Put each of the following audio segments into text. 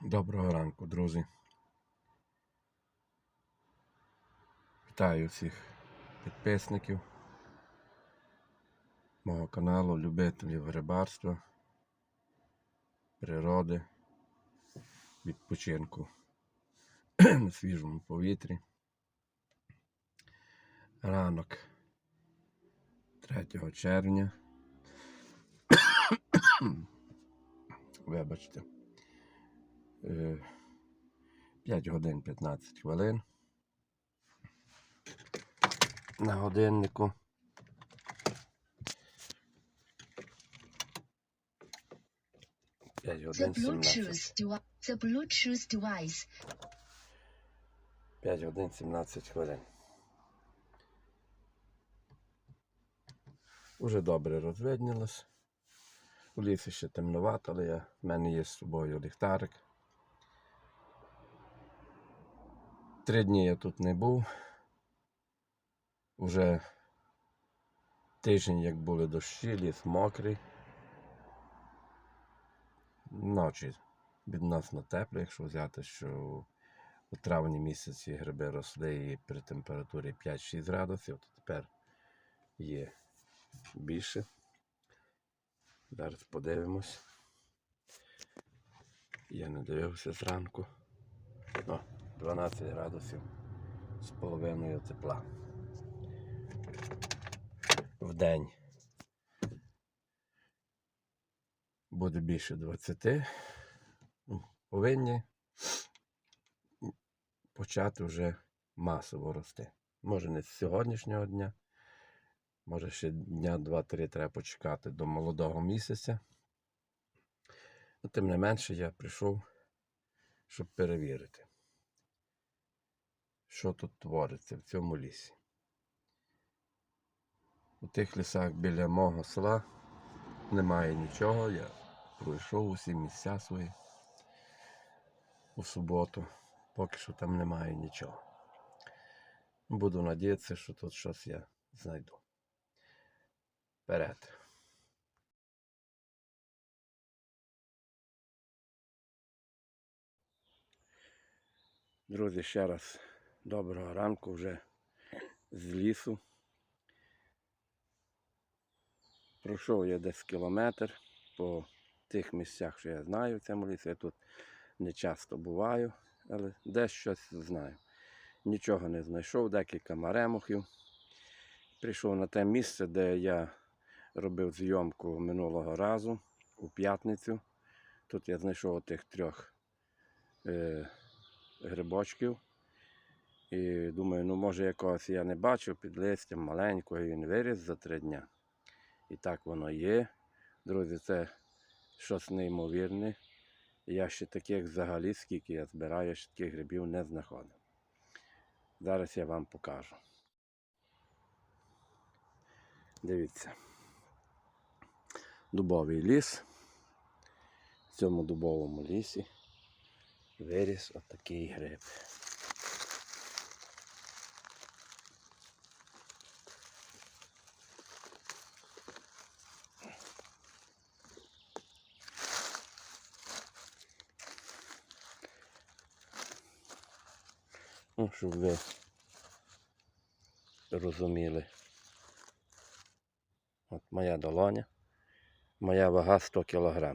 Доброго ранку, друзі. Вітаю всіх підписників мого каналу, любителів рибарства, природи, відпочинку на свіжому повітрі. Ранок 3 червня. Вибачте. Е, 5 годин 15 хвилин. На годиннику. П'ять годин 17. Bluetooth, devi- the Bluetooth device 5 годин 17 хвилин. Уже добре розвиднілось. У лісі ще темновато, але я, в мене є з собою ліхтарик. Три дні я тут не був. Уже тиждень, як були дощі, ліс мокрий. Ночі відносно тепло, якщо взяти, що у травні місяці гриби росли і при температурі 5-6 градусів, то тепер є більше. Зараз подивимось. Я не дивився зранку. О, 12 градусів з половиною тепла. В день буде більше 20. Ну, Повинні почати вже масово рости. Може не з сьогоднішнього дня, може ще дня 2-3 треба почекати до молодого місяця. Ну, тим не менше, я прийшов, щоб перевірити, що тут твориться в цьому лісі. У тих лісах біля мого села немає нічого. Я пройшов усі місця свої у суботу. Поки що там немає нічого. Буду надіятися, що тут щось я знайду. Вперед. Друзі, ще раз доброго ранку вже з лісу. Пройшов я десь кілометр по тих місцях, що я знаю в цьому лісі. Я тут не часто буваю, але десь щось знаю. Нічого не знайшов, декілька маремухів. Прийшов на те місце, де я робив зйомку минулого разу у п'ятницю. Тут я знайшов тих трьох е, грибочків. І думаю, ну може якогось я не бачив під листям маленького, і він виріс за три дня. І так воно є. Друзі, це щось неймовірне. Я ще таких взагалі, скільки я збираю, ще таких грибів не знаходив. Зараз я вам покажу. Дивіться. Дубовий ліс. В цьому дубовому лісі виріс отакий гриб. Ну, щоб ви розуміли. От моя долоня. Моя вага 100 кг.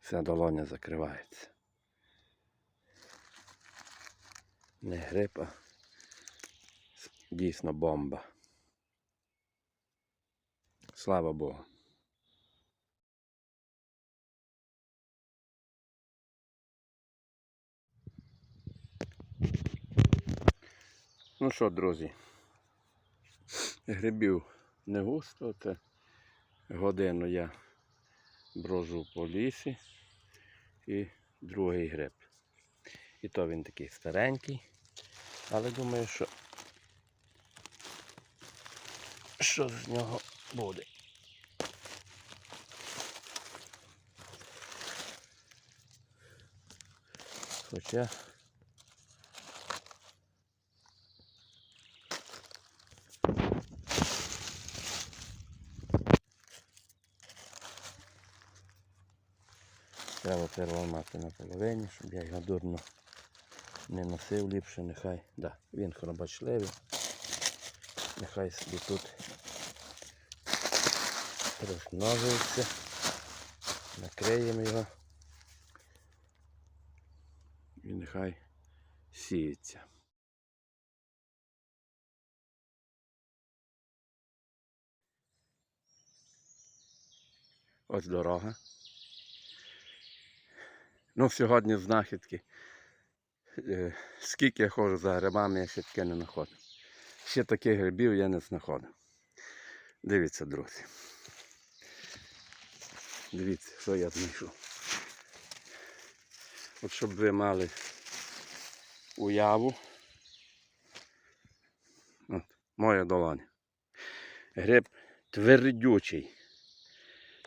Вся долоня закривається. Не гриб, а дійсно бомба. Слава Богу. Ну що, друзі, грибів не густо, це годину я брожу по лісі і другий гриб. І то він такий старенький, але думаю, що що з нього буде. Хоча Треба переламати на половині, щоб я його дурно не носив ліпше, нехай. Да, він хробачливий. Нехай собі тут розмножується. Накриємо його. І нехай сіється. Ось дорога. Ну, сьогодні знахідки. Е, Скільки я ходжу за грибами, я ще таке не знаходив. Ще таких грибів я не знаходив. Дивіться, друзі. Дивіться, що я знайшов. От щоб ви мали уяву. От, моя долоня. Гриб твердючий.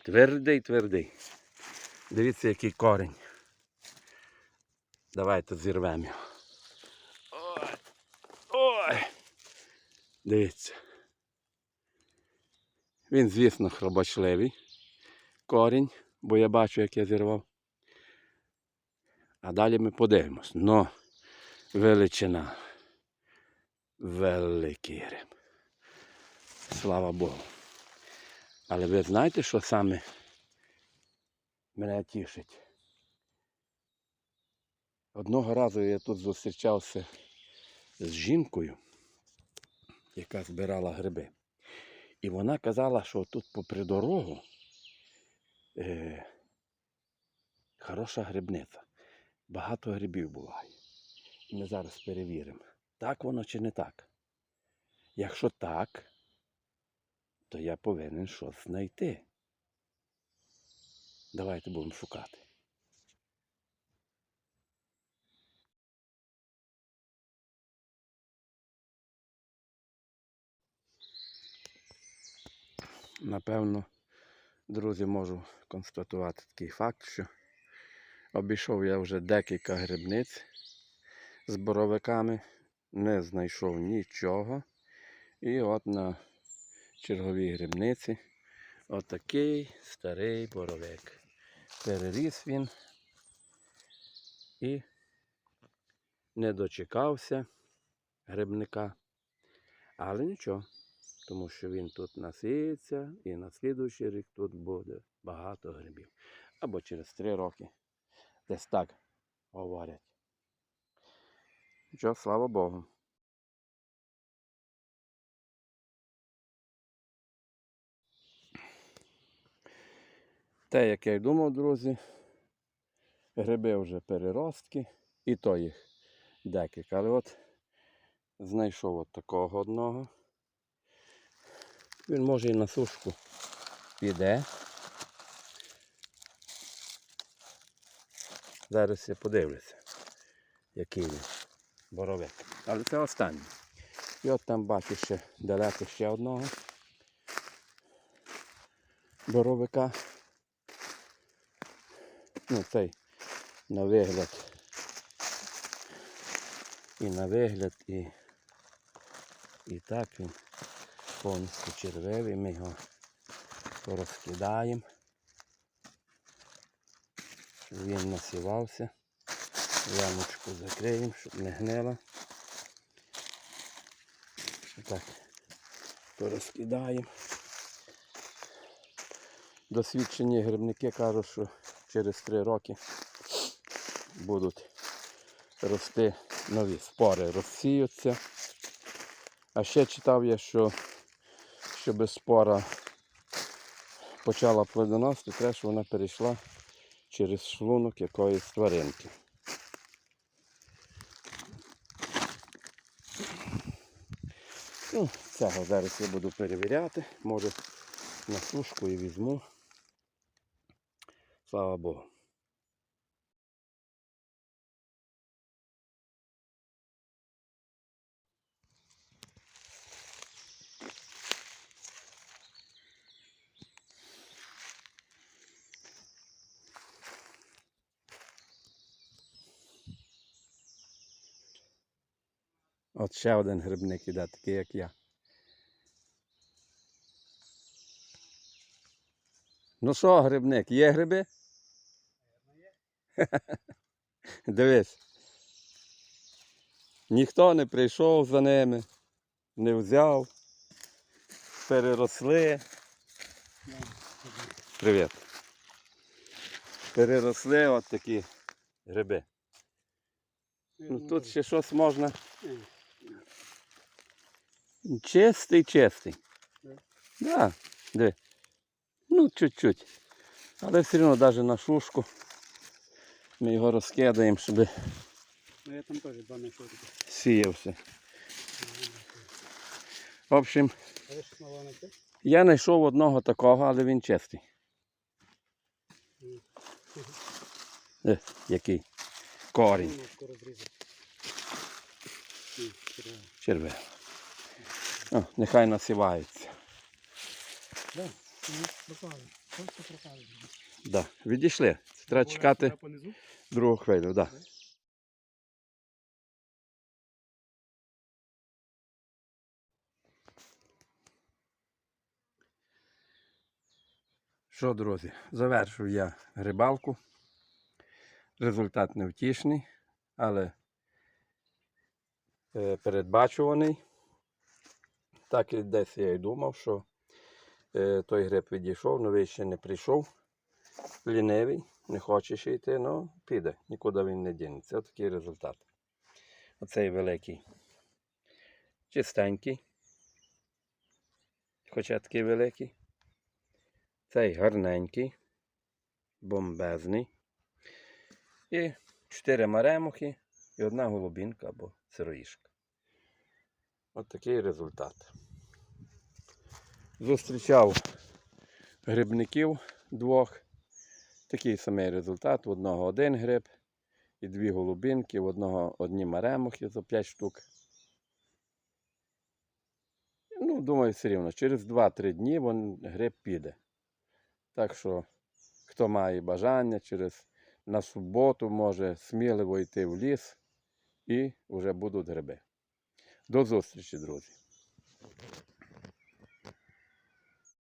Твердий, твердий. Дивіться, який корінь. Давайте зірвемо його. Ой. Ой. Дивіться. Він, звісно, хробочливий. Корінь, бо я бачу, як я зірвав. А далі ми подивимось. Но величина. Великий гриб. Слава Богу. Але ви знаєте, що саме мене тішить? Одного разу я тут зустрічався з жінкою, яка збирала гриби. І вона казала, що тут попри дорогу е, хороша грибниця. Багато грибів буває. Ми зараз перевіримо, так воно чи не так. Якщо так, то я повинен щось знайти. Давайте будемо шукати. Напевно, друзі, можу констатувати такий факт, що обійшов я вже декілька грибниць з боровиками, не знайшов нічого. І от на черговій грибниці отакий старий боровик. Переріс він і не дочекався грибника. Але нічого, тому що він тут насіється і на слідуючий рік тут буде багато грибів. Або через три роки. Десь так говорять. Нічого, слава Богу. Те, як я й думав, друзі, гриби вже переростки, і то їх декілька. Але от знайшов от такого одного. Він може і на сушку піде. Зараз я подивлюся, який він боровик. Але це останній. І от там бачу ще далеко ще одного боровика. Ну, цей на вигляд. І на вигляд, і, і так він повністю червивий. Ми його порозкидаємо. Він насівався. Ямочку закриємо, щоб не гнило. Так, порозкидаємо. Досвідчені грибники кажуть, що через три роки будуть рости нові спори, розсіються. А ще читав я, що щоб спора почала плодоносити, треба, щоб вона перейшла через шлунок якоїсь тваринки. Ну, цього зараз я буду перевіряти. Може на сушку і візьму. Слава Богу. От ще один грибник іде, такий як я. Ну що, грибник, є гриби? Дивись. Ніхто не прийшов за ними, не взяв, переросли. Привіт. Переросли от такі гриби. Ну, тут ще щось можна. Чистий, чистий. Да? Да, диви. Ну, чуть-чуть. Але все одно навіть на шушку ми його розкидаємо, щоб Ну я там теж два таке. сіявся. В общем, я знайшов одного такого, але він чистий. Е, який? Корінь. Черве. О, нехай насіваються. Да. Да. Відійшли. Треба чекати другу хвилю. Да. Що, друзі, завершую я рибалку. Результат невтішний, але е, передбачуваний. Так і десь я й думав, що е, той гриб відійшов, новий ще не прийшов. Лінивий, не хоче ще йти, ну піде, нікуди він не дінеться. Ось такий результат. Оцей великий. Чистенький. Хоча такий великий. Цей гарненький, бомбезний. І чотири маремухи і одна голубінка або сироїшка. От такий результат. Зустрічав грибників двох. Такий самий результат. В одного один гриб і дві голубінки, в одного одні маремухи за 5 штук. Ну, думаю, все рівно, через 2-3 дні вон гриб піде. Так що, хто має бажання, через на суботу може сміливо йти в ліс і вже будуть гриби. До зустрічі, друзі!